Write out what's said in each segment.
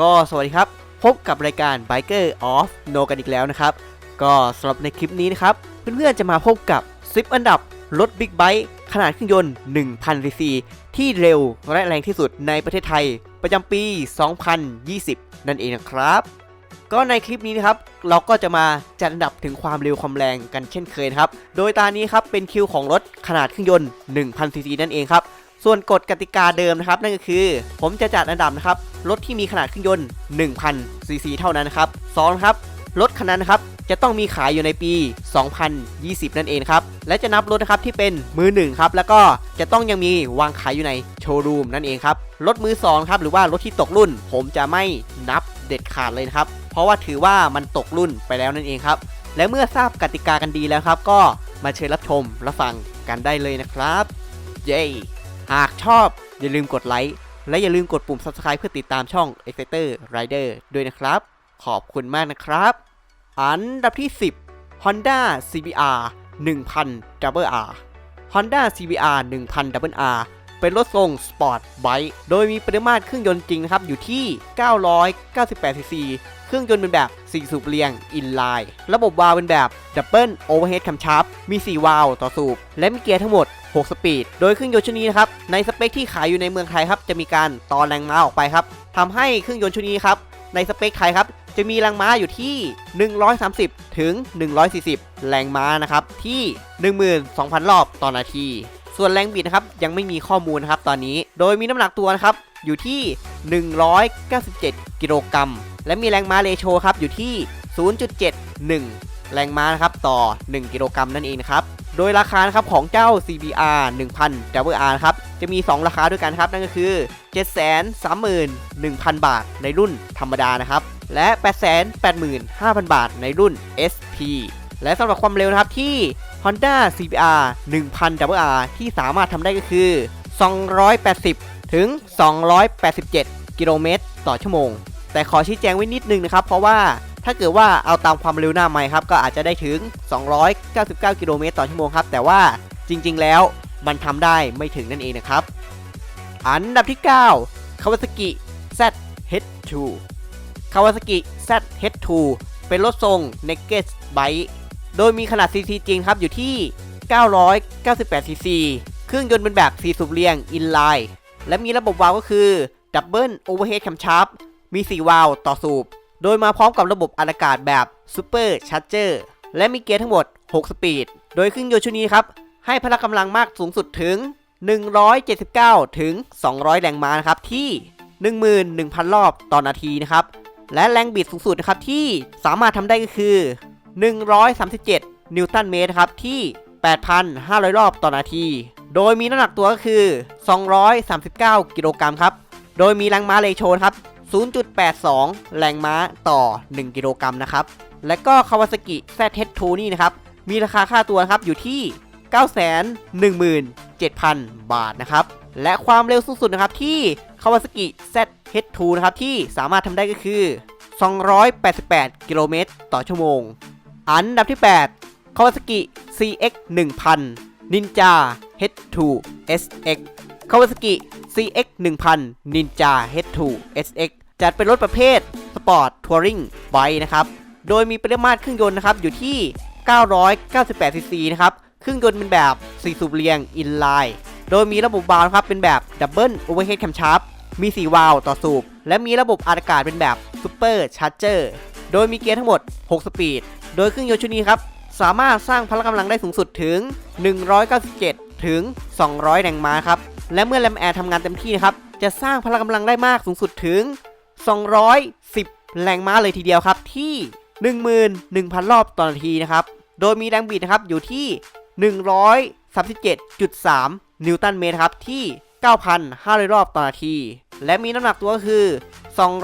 ก็สวัสดีครับ พบกับรายการ Biker of No กันอีกแล้วนะครับ ก็สำหรับในคลิปนี้นะครับ เพื่อนๆจะมาพบกับ 10 อันดับรถบิ๊กไบค์ขนาดเครื่องยนต์ 1,000ซีซีที่เร็วและแรงที่สุดในประเทศไทย ประจำปี 2020 นั่นเองนะครับ ก็ในคลิปนี้นะครับ เราก็จะมาจัดอันดับถึงความเร็วความแรงกันเช่นเคยนะครับ โดยตานี้ครับเป็นคิวของรถขนาดเครื่องยนต์ 1,000ซีซีนั่นเองครับ ส่วนกฎกติกาเดิมนะครับ นั่นก็คือ ผมจะจัดอันดับนะครับรถที่มีขนาดเครื่องยนต์1,000ซีซีเท่านั้นนะครับสองครับรถคันนั้นนะครับจะต้องมีขายอยู่ในปี 2020 นั่นเองครับและจะนับรถนะครับที่เป็นมือหนึ่งครับแล้วก็จะต้องยังมีวางขายอยู่ในโชว์รูมนั่นเองครับรถมือสองครับหรือว่ารถที่ตกรุ่น ผมจะไม่นับเด็ดขาดเลยนะครับเพราะว่าถือว่ามันตกรุ่นไปแล้วนั่นเองครับและเมื่อทราบกติกากันดีแล้วครับ ก็มาเชิญรับชมรับฟังกันได้เลยนะครับ เย้ หากชอบอย่าลืมกดไลค์และอย่าลืมกดปุ่ม subscribe เพื่อติดตามช่อง Exciter Rider ด้วยนะครับ ขอบคุณมากนะครับ อันดับที่ 10 Honda CBR 1000 Double R Honda CBR 1000 Double R เป็นรถทรงสปอร์ตไบค์โดยมีปริมาตรเครื่องยนต์จริงนะครับ อยู่ที่ 998 ซีซี เครื่องยนต์เป็นแบบ 4 สูบเรียง อินไลน์ ระบบวาล์วเป็นแบบดับเบิลโอเวอร์เฮดคัมชาร์ปมี 4 วาล์วต่อสูบ และมีเกียร์ทั้งหมด 6 สปีด โดยเครื่องยนต์ชุดนี้นะครับ ในสเปคที่ขายอยู่ในเมืองไทยครับ จะมีการต่อแรงม้าออกไปครับทำให้เครื่องยนต์ชุดนี้ครับ ในสเปคไทยครับ จะมีแรงม้าอยู่ที่ 130 ถึง 140 แรงม้านะครับที่ 12,000 รอบต่อนาที ส่วนแรงบิดนะครับยังไม่มีข้อมูลนะครับตอนนี้ โดยมีน้ำหนักตัวนะครับอยู่ที่ 197 กิโลกรัม และมีแรงม้าเรโชครับอยู่ที่ 0.71 แรงม้านะครับต่อ 1 กิโลกรัมนั่นเองครับ โดยราคานะครับของเจ้า CBR 1000 Double R ครับ จะมี 2 ราคาด้วยกันครับ นั่นก็คือ 731,000 บาทในรุ่นธรรมดานะครับ และ 885,000 บาทในรุ่น SP และสำหรับความเร็วนะครับที่ Honda CBR 1000 Double R ที่สามารถทำได้ก็คือ 280 ถึง 287 กิโลเมตรต่อชั่วโมง แต่ขอชี้แจงไว้นิดนึงนะครับ เพราะว่า ถ้าเกิดว่าเอาตามความเร็วหน้าไมค์ครับก็อาจจะได้ถึง 299 กิโลเมตรต่อชั่วโมงครับ แต่ว่าจริง ๆ แล้วมันทำได้ไม่ถึงนั่นเองนะครับ อันดับที่ 9 Kawasaki ZH2 Kawasaki ZH2 เป็นรถทรง Naked Bike โดยมีขนาด CC จริงครับอยู่ที่ 998 cc เครื่องยนต์เป็นแบบ 4 สูบเรียง inline และมีระบบวาล์วก็คือ Double Overhead Camshaft มี 4 วาล์วต่อสูบ โดยมาพร้อมกับระบบอัดอากาศแบบ Super Charger และมีเกียร์ทั้งหมด 6 สปีด โดยเครื่องยนต์ชุดนี้ครับ ให้พละกำลังมากสูงสุดถึง 179 ถึง 200 แรงม้านะครับที่ 11,000 รอบต่อนาทีนะครับ และแรงบิดสูงสุดนะครับที่สามารถทำได้ก็คือ 137 นิวตันเมตรครับที่ 8,500 รอบต่อนาที โดยมีน้ำหนักตัวก็คือ 239 กิโลกรัมครับ โดยมีแรงม้าเรโชนครับ 0.82 แรงม้าต่อ 1 กิโลกรัมนะครับ และก็ Kawasaki ZH2 นี่นะครับ มีราคาค่าตัวนะครับอยู่ที่ 917,000 บาทนะครับ และความเร็วสูงสุดนะครับที่ Kawasaki ZH2 นะครับที่สามารถทำได้ก็คือ 288 กิโลเมตรต่อชั่วโมง อันดับที่ 8 Kawasaki CX 1000 Ninja H2 SX Kawasaki CX 1000 Ninja H2 SX จัดเป็นรถประเภท Sport Touring Bike นะครับ โดยมีปริมาตรเครื่องยนต์นะครับอยู่ที่ 998 cc นะครับ เครื่องยนต์เป็นแบบ4สูบเรียง inline โดยมีระบบวาล์วครับเป็นแบบ Double Overhead Camshaft มี 4 วาล์วต่อสูบ และมีระบบอากาศเป็นแบบ Super Charger โดยมีเกียร์ทั้งหมด 6 สปีด โดยเครื่องยนต์ชุดนี้ครับสามารถสร้างพละกำลังได้สูงสุดถึง 197 ถึง 200 แรงม้าครับ และเมื่อแรมแอร์ทำงานเต็มที่นะครับ จะสร้างพละกำลังได้มากสูงสุดถึง 210 แรงม้าเลยทีเดียวครับที่ 11,000 รอบต่อนาทีนะครับ โดยมีแรงบิดนะครับอยู่ที่ 137.3 นิวตันเมตรครับที่ 9,500 รอบต่อนาที และมีน้ำหนักตัวก็คือ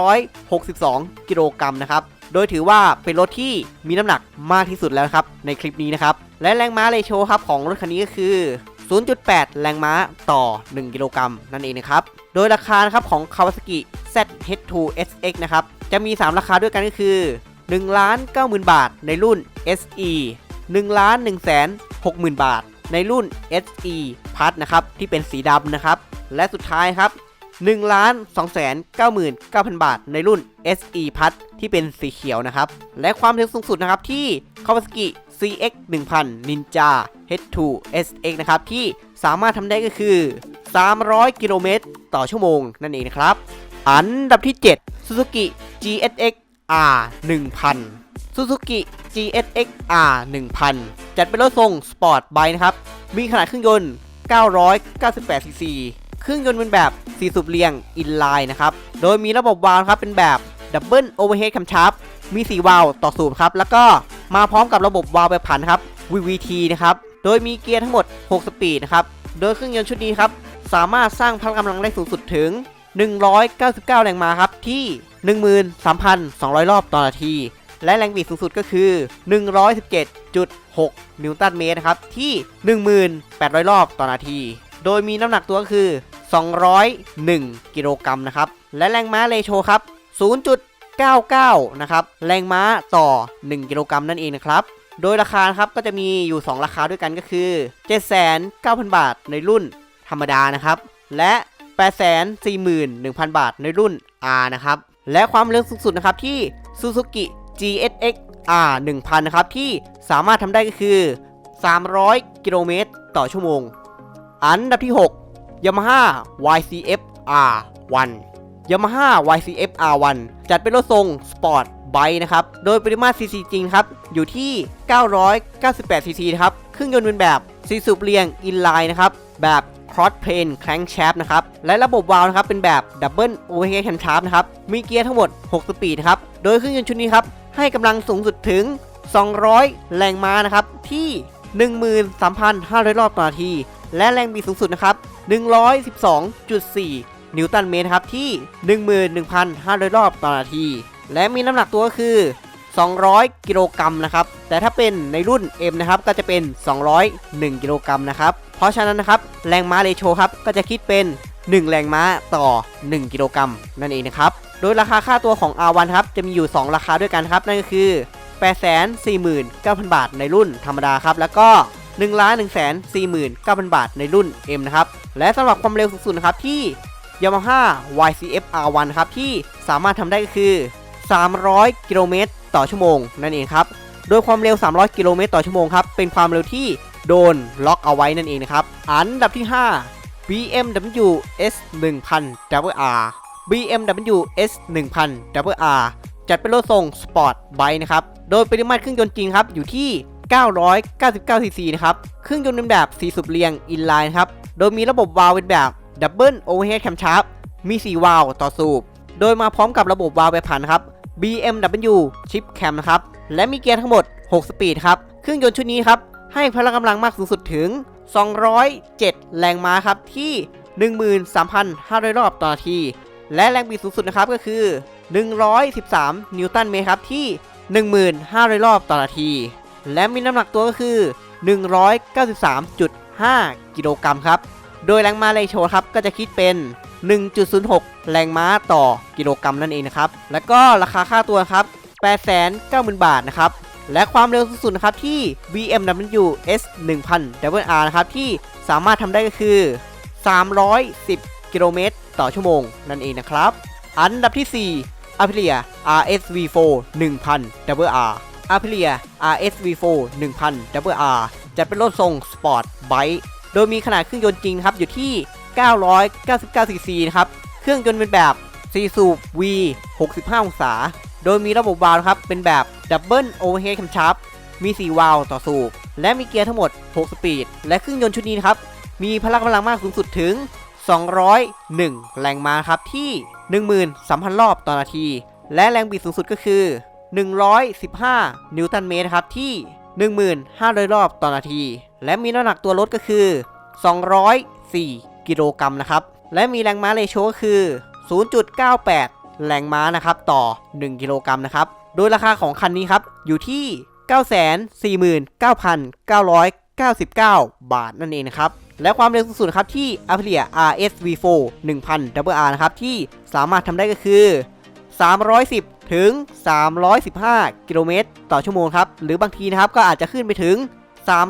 262 กิโลกรัมนะครับ โดยถือว่าเป็นรถที่มีน้ำหนักมากที่สุดแล้วครับในคลิปนี้นะครับ และแรงม้าเรโชครับของรถคันนี้ก็คือ 0.8 แรงม้าต่อ 1 กิโลกรัมนั่นเองนะครับ โดยราคานะครับของ Kawasaki ZH2 SX นะครับ จะมี 3 ราคาด้วยกันก็คือ1ล้าน90,000 บาทในรุ่น SE 1ล้าน1แสน60,000 บาท ในรุ่น SE Plus นะครับ ที่เป็นสีดำนะครับ และสุดท้ายครับ1ล้าน2 9 9 0 0 0 บาท ในรุ่น SE พัทที่เป็นสีเขียวนะครับ และความเร็วสูงสุดนะครับที่ Kawasaki CX 1000 Ninja H2 SX นะครับ ที่สามารถทำได้ก็คือ 300 กิโลเมตรต่อชั่วโมงนั่นเองนะครับ อันดับที่ 7 Suzuki GSX R 1000 Suzuki GSX R 1000 จัดเป็นรถทรงสปอร์ตไบค์นะครับ มีขนาดเครื่องยนต์ 998 ซีซี เครื่องยนต์เป็นแบบ 4 สูบเรียงอินไลน์นะครับ โดยมีระบบวาล์วครับเป็นแบบดับเบิลโอเวอร์เฮดคัมชาร์ปมี 4 วาล์วต่อสูบครับ แล้วก็ มาพร้อมกับระบบวาล์วแบบผันครับ VVT นะครับ โดยมีเกียร์ทั้งหมด 6 สปีดนะครับ โดยเครื่องยนต์ชุดนี้ครับสามารถสร้างพลังกำลังได้สูงสุดถึง 199 แรงม้าครับที่ 13,200 รอบต่อนาที และแรงบิดสูงสุดก็คือ 117.6 นิวตันเมตรนะครับที่ 1800รอบต่อนาที โดยมีน้ำหนักตัวก็คือ 201 กิโลกรัมนะครับ และแรงม้าเรโชครับ 99 นะครับ แรงม้าต่อ 1 กิโลกรัมนั่นเองนะครับ โดยราคาครับก็จะมีอยู่ 2 ราคาด้วยกันก็คือ 7,9,000 บาทในรุ่นธรรมดานะครับ และ 841,000 บาทในรุ่น R นะครับ และความเร็วสูงสุดนะครับที่ Suzuki GSX R 1000 นะครับ ที่สามารถทำได้ก็คือ 300 กิโลเมตรต่อชั่วโมง อันดับที่ 6 Yamaha YCF R1 Yamaha YCF R1 จัดเป็นรถทรงสปอร์ตไบค์นะครับ โดยปริมาตรซีซีจริงครับ อยู่ที่ 998ซีซีนะครับ เครื่องยนต์เป็นแบบซีสูบเรียงอินไลน์นะครับ แบบ cross plane crankshaft นะครับ และระบบวาล์วนะครับ เป็นแบบ double overhead camshaft นะครับ มีเกียร์ทั้งหมด 6 สปีดนะครับ โดยเครื่องยนต์ชุดนี้ครับ ให้กำลังสูงสุดถึง 200 แรงม้านะครับ ที่ 13,500 รอบต่อนาที และแรงบิดสูงสุดนะครับ 112.4 นิวตันเมตรครับที่ 11,500 รอบต่อนาที และมีน้ำหนักตัวก็คือ 200 กิโลกรัมนะครับ แต่ถ้าเป็นในรุ่น M นะครับก็จะเป็น 201 กิโลกรัมนะครับ เพราะฉะนั้นนะครับแรงม้าเรโชครับก็จะคิดเป็น 1 แรงม้าต่อ 1 กิโลกรัมนั่นเองนะครับ โดยราคาค่าตัวของ R1 ครับจะมีอยู่ 2 ราคาด้วยกันครับ นั่นก็คือ 849,000 บาทในรุ่นธรรมดาครับ แล้วก็ 1 1 4 9 0 0 0 บาทในรุ่น M นะครับ และสำหรับความเร็วสูงสุดนะครับที่ Yamaha YCF R1 ครับที่สามารถทำได้ก็คือ 300 กิโลเมตรต่อชั่วโมงนั่นเองครับ โดยความเร็ว 300 กิโลเมตรต่อชั่วโมงครับ เป็นความเร็วที่โดนล็อกเอาไว้นั่นเองนะครับ อันดับที่ 5 BMW S 1000 WR BMW S 1000 WR จัดเป็นรถทรงสปอร์ตไบค์นะครับ โดยปริมาตรเครื่องยนต์จริงครับอยู่ที่ 999 ซีซีนะครับ เครื่องยนต์เป็นแบบ4สูบเรียงอินไลน์ครับ โดยมีระบบวาล์วเป็นแบบ ดับเบิลโอเวอร์เฮดแคมชาร์ปมี 4 วาล์วต่อสูบ โดยมาพร้อมกับระบบวาล์วแบบผันครับ BMW Chip Cam นะครับ และมีเกียร์ทั้งหมด 6 สปีดครับ เครื่องยนต์ชุดนี้ครับ ให้พละกำลังมากสูงสุดถึง 207 แรงม้าครับที่ 13,500 รอบต่อนาที และแรงบิดสูงสุดนะครับก็คือ 113 นิวตันเมตรครับที่ 1500รอบต่อนาที และมีน้ำหนักตัวก็คือ 193.5 กิโลกรัมครับ โดยแรงม้าเรโชครับก็จะคิดเป็น 1.06 แรงม้าต่อกิโลกรัมนั่นเองนะครับ แล้วก็ราคาค่าตัวครับ 890,000 บาทนะครับ และความเร็วสูงสุดนะครับที่ BMW S 1000 WR นะครับที่สามารถทำได้ก็คือ 310 กิโลเมตรต่อชั่วโมงนั่นเองนะครับ อันดับที่ 4 Aprilia RSV4 1000 WR Aprilia RSV4 1000 WR จะเป็นรถทรงสปอร์ตไบค์ โดยมีขนาดเครื่องยนต์จริงครับอยู่ที่ 999 ซีซีนะครับ เครื่องยนต์เป็นแบบ4สูบ V 65 องศา โดยมีระบบวาล์วครับ เป็นแบบดับเบิลโอเวอร์เฮดคัมชาร์ปมี 4 วาล์วต่อสูบ และมีเกียร์ทั้งหมด 6 สปีด และเครื่องยนต์ชุดนี้นครับ มีพละกำลังมากสูงสุดถึง 201 แรงม้าครับที่ 13,000 รอบต่อนาที และแรงบิดสูงสุดก็คือ 115 นิวตันเมตรครับที่ 1500 รอบต่อนาที และมีน้ำหนักตัวรถก็คือ 204 กิโลกรัมนะครับ และมีแรงม้าเรโชก็คือ 0.98 แรงม้านะครับต่อ 1 กิโลกรัมนะครับ โดยราคาของคันนี้ครับ อยู่ที่ 949,999 บาทนั่นเองนะครับและความเร็วสูงสุดครับที่ Aprilia RSV4 1000 WR นะครับที่สามารถทำได้ก็คือ 310 ถึง 315 กิโลเมตรต่อชั่วโมงครับ หรือบางทีนะครับก็อาจจะขึ้นไปถึง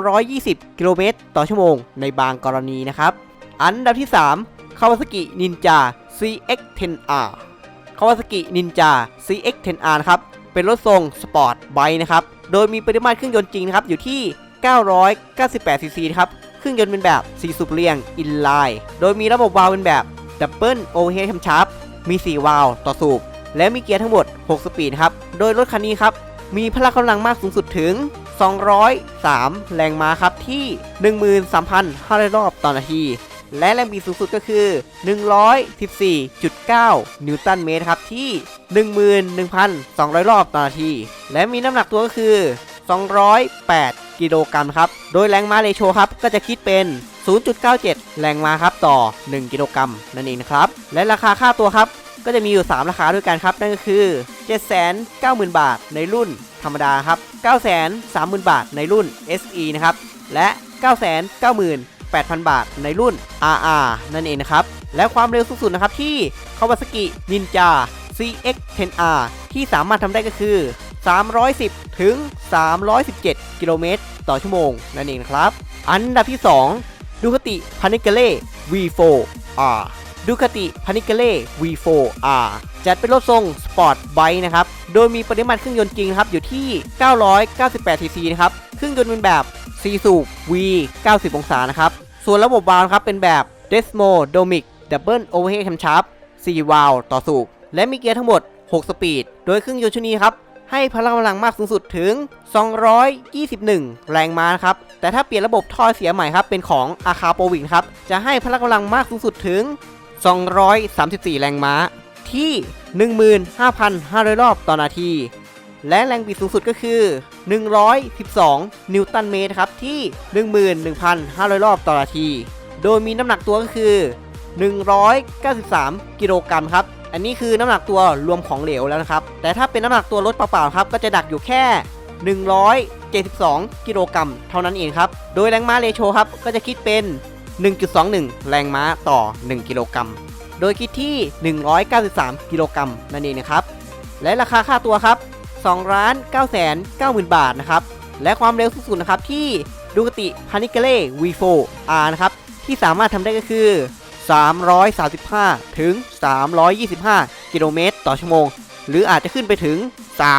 320 กิโลเมตรต่อชั่วโมง ในบางกรณีนะครับ อันดับที่ 3 Kawasaki Ninja CX-10R Kawasaki Ninja CX-10R นะครับเป็นรถทรงสปอร์ตไบค์นะครับ โดยมีปริมาตรเครื่องยนต์จริงนะครับ อยู่ที่ 998 ซีซีครับ เครื่องยนต์เป็นแบบ 4 สูบเรียง อินไลน์ โดยมีระบบวาล์วเป็นแบบดับเบิลโอเวอร์เฮดคมชาร์ปมี 4 วาล์วต่อสูบ และมีเกียร์ทั้งหมด 6 สปีดครับ โดยรถคันนี้ครับ มีพละกำลังมากสูงสุดถึง 203 แรงม้าครับที่ 13,500 รอบต่อนาที และแรงบิดสูงสุดก็คือ 114.9 นิวตันเมตรครับที่ 11,200 รอบต่อนาที และมีน้ำหนักตัวก็คือ 208 กิโลกรัมครับ โดยแรงม้าเรโชครับก็จะคิดเป็น0.97 แรงม้าครับต่อ 1 กิโลกรัมนั่นเองนะครับ และราคาค่าตัวครับ ก็จะมีอยู่ 3 ราคาด้วยกันครับ นั่นก็คือ 790,000 บาทในรุ่นธรรมดาครับ 930,000 บาทในรุ่น SE นะครับ และ 990,800 บาทในรุ่น RR นั่นเองนะครับ และความเร็วสูงสุดนะครับที่ Kawasaki Ninja CX-10R ที่สามารถทำได้ก็คือ 310 ถึง 317 กิโลเมตรต่อชั่วโมง นั่นเองนะครับ อันดับที่ 2ดูคติพานิเกเล่ V4R ดูคติพานิเกเล่ V4R จัดเป็นรถทรงสปอร์ตไบค์นะครับ โดยมีปริมาตรเครื่องยนต์จริงครับอยู่ที่ 998 cc นะครับ เครื่องยนต์เป็นแบบ 4 สูบ V 90 องศานะครับ ส่วนระบบวาล์วนครับเป็นแบบ Desmo Domic Double Overhead Camshaft 4วาล์วต่อสูบ และมีเกียร์ทั้งหมด 6 สปีด โดยเครื่องยนต์ชุดนี้ครับให้พลังกำลังมากสูงสุดถึง 221 แรงม้านะครับ แต่ถ้าเปลี่ยนระบบท่อเสียใหม่ครับ เป็นของอาคาโปวิกครับ จะให้พลังกำลังมากสูงสุดถึง 234 แรงม้าที่ 15,500 รอบต่อนาที และแรงบิดสูงสุดก็คือ 112 นิวตันเมตรครับที่ 11,500 รอบต่อนาที โดยมีน้ำหนักตัวก็คือ 193 กิโลกรัมครับ อันนี้คือน้ำหนักตัวรวมของเหลวแล้วนะครับ แต่ถ้าเป็นน้ำหนักตัวรถเปล่าๆครับ ก็จะดักอยู่แค่ 172 กิโลกรัมเท่านั้นเองครับ โดยแรงม้าเรโชครับ ก็จะคิดเป็น 1.21 แรงม้าต่อ 1 กิโลกรัม โดยคิดที่ 193 กิโลกรัมนั่นเองนะครับ และราคาค่าตัวครับ2ล้าน9แสน90,000 บาทนะครับ และความเร็วสูงสุดนะครับที่ดูกติพานิเกเล่ V4R นะครับ ที่สามารถทำได้ก็คือ 335 ถึง 325 กิโลเมตรต่อชั่วโมง หรืออาจจะขึ้นไปถึง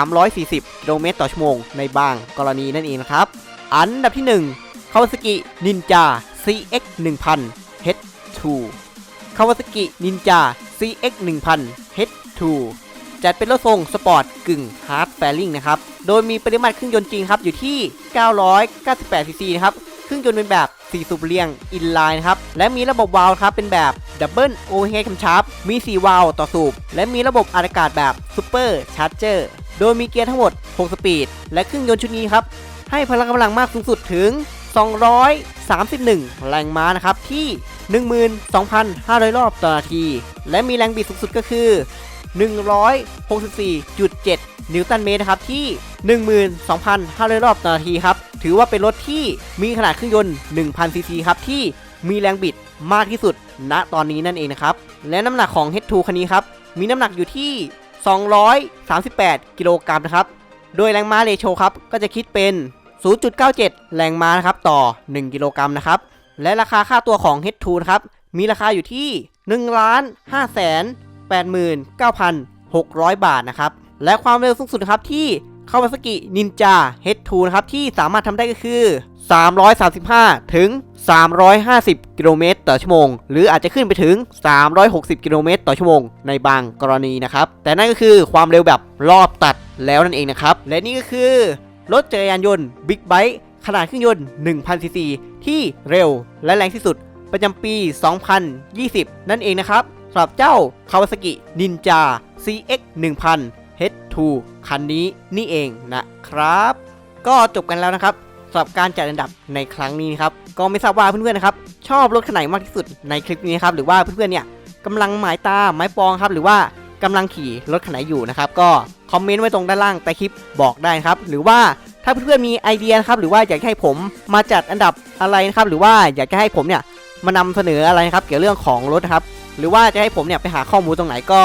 340 กิโลเมตรต่อชั่วโมงในบางกรณีนั่นเองนะครับ อันดับที่ 1 Kawasaki Ninja CX 1000 H2 Kawasaki Ninja CX 1000 H2 จัดเป็นรถทรงสปอร์ตกึ่งฮาร์ดแฟลิงนะครับ โดยมีปริมาตรเครื่องยนต์จริงครับอยู่ที่ 998 ซีซีนะครับ เครื่องยนต์เป็นแบบ 4 สูบเรียงอินไลน์นะครับ และมีระบบวาล์วครับเป็นแบบดับเบิลโอเฮดคัมชาร์ปมี 4 วาล์วต่อสูบ และมีระบบอัดอากาศแบบซูเปอร์ชาร์เจอร์ โดยมีเกียร์ทั้งหมด 6 สปีด และเครื่องยนต์ชุดนี้ครับ ให้พลังกำลังมากสูงสุดถึง 231 แรงม้านะครับที่ 12,500 รอบต่อนาที และมีแรงบิดสูงสุดก็คือ 164.7 นิวตันเมตรนะครับที่ 12,500 รอบต่อนาทีครับ ถือว่าเป็นรถที่มีขนาดเครื่องยนต์1,000ซีซีครับที่มีแรงบิดมากที่สุดณตอนนี้นั่นเองนะครับ และน้ำหนักของ H2 คันนี้ครับ มีน้ำหนักอยู่ที่ 238 กิโลกรัมนะครับ โดยแรงม้าเรโชครับ ก็จะคิดเป็น 0.97 แรงม้านะครับต่อ 1 กิโลกรัมนะครับ และราคาค่าตัวของ H2 นะครับ มีราคาอยู่ที่1ล้าน5แสน89,600 บาทนะครับ และความเร็วสูงสุดครับที่ Kawasaki Ninja H2 นะครับ ที่สามารถทำได้ก็คือ 335 ถึง 350 กิโลเมตรต่อชั่วโมง หรืออาจจะขึ้นไปถึง 360 กิโลเมตรต่อชั่วโมง ในบางกรณีนะครับ แต่นั่นก็คือความเร็วแบบรอบตัดแล้วนั่นเองนะครับ และนี่ก็คือ รถจักรยานยนต์บิ๊กไบค์ขนาดเครื่องยนต์ 1,000ซีซีที่เร็วและแรงที่สุด ประจำปี 2020 นั่นเองนะครับสำหรับเจ้า Kawasaki Ninja CX 1000 H2 คันนี้นี่เองนะครับ ก็จบกันแล้วนะครับสำหรับการจัดอันดับในครั้งนี้นครับก็ไม่ทราบว่าเพื่อนๆนะครับชอบรถคันไหนมากที่สุดในคลิปนี้นครับหรือว่าเพื่อนๆเนี่ยกำลังหมายตาหมายปองครับ หรือว่ากำลังขี่รถคันไหนอยู่นะครับ ก็ คอมเมนต์ไว้ตรงด้านล่างใต้คลิปบอกได้นะครับ หรือว่าถ้าเพื่อนๆมีไอเดียนะครับหรือว่าอยากให้ผมมาจัดอันดับอะไรนะครับหรือว่าอยากจะให้ผมเนี่ยมานำเสนออะไรนะครับเกี่ยวเรื่องของรถครับหรือว่าจะให้ผมเนี่ยไปหาข้อมูลตรงไหนก็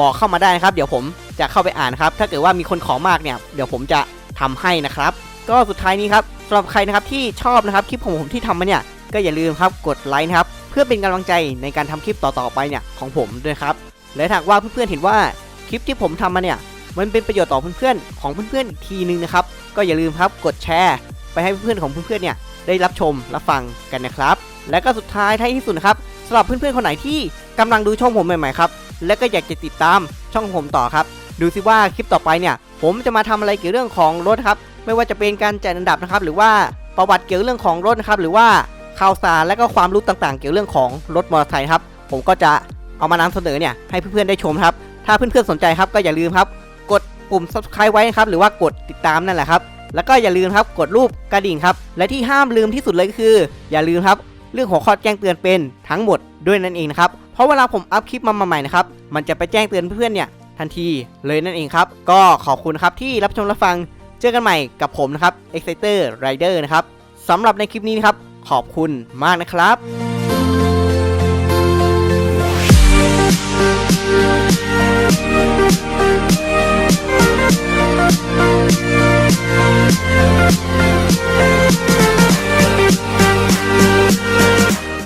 บอกเข้ามาได้นะครับ เดี๋ยวผมจะเข้าไปอ่านครับ ถ้าเกิดว่ามีคนขอมากเนี่ยเดี๋ยวผมจะทำให้นะครับ ก็สุดท้ายนี้ครับสำหรับใครนะครับที่ชอบนะครับคลิปของผมที่ทำมาเนี่ยก็อย่าลืมครับกดไลค์นะครับเพื่อเป็นกำลังใจในการทำคลิปต่อๆไปเนี่ยของผมด้วยครับและถ้าหากว่าเพื่อนๆเห็นว่าคลิปที่ผมทำมาเนี่ย มันเป็นประโยชน์ต่อเพื่อนๆของเพื่อนๆอีกทีนึงนะครับ ก็อย่าลืมครับกดแชร์ ไปให้เพื่อนๆของเพื่อนๆเนี่ยได้รับชมรับฟังกันนะครับ และก็สุดท้ายท้ายที่สุดนะครับสำหรับเพื่อนๆคนไหนที่กำลังดูช่องผมใหม่ๆครับและก็อยากจะติดตามช่องผมต่อครับดูสิว่าคลิปต่อไปเนี่ยผมจะมาทำอะไรเกี่ยวเรื่องของรถครับไม่ว่าจะเป็นการจัดอันดับนะครับหรือว่าประวัติเกี่ยวเรื่องของรถนะครับหรือว่าข่าวสารและก็ความรู้ต่างๆ เกี่ยวเรื่องของรถมอเตอร์ไซค์ครับผมก็จะเอามานำเสนอเนี่ยให้เพื่อนๆได้ชมครับถ้าเพื่อนๆสนใจครับก็อย่าลืมครับ ปุ่ม subscribe ไว้นะครับหรือว่ากดติดตามนั่นแหละครับแล้วก็อย่าลืมครับกดรูปกระดิ่งครับและที่ห้ามลืมที่สุดเลยก็คือ อย่าลืมครับเรื่องหัวข้อแจ้งเตือนเป็นทั้งหมดด้วยนั่นเองนะครับเพราะเวลาผมอัพคลิปมาใหม่นะครับมันจะไปแจ้งเตือนเพื่อนๆเนี่ยทันทีเลยนั่นเองครับ ก็ขอบคุณครับที่รับชมรับฟังเจอกันใหม่กับผมนะครับ Exciter Rider นะครับสำหรับในคลิปนี้นะครับขอบคุณมากนะครับ Thank you.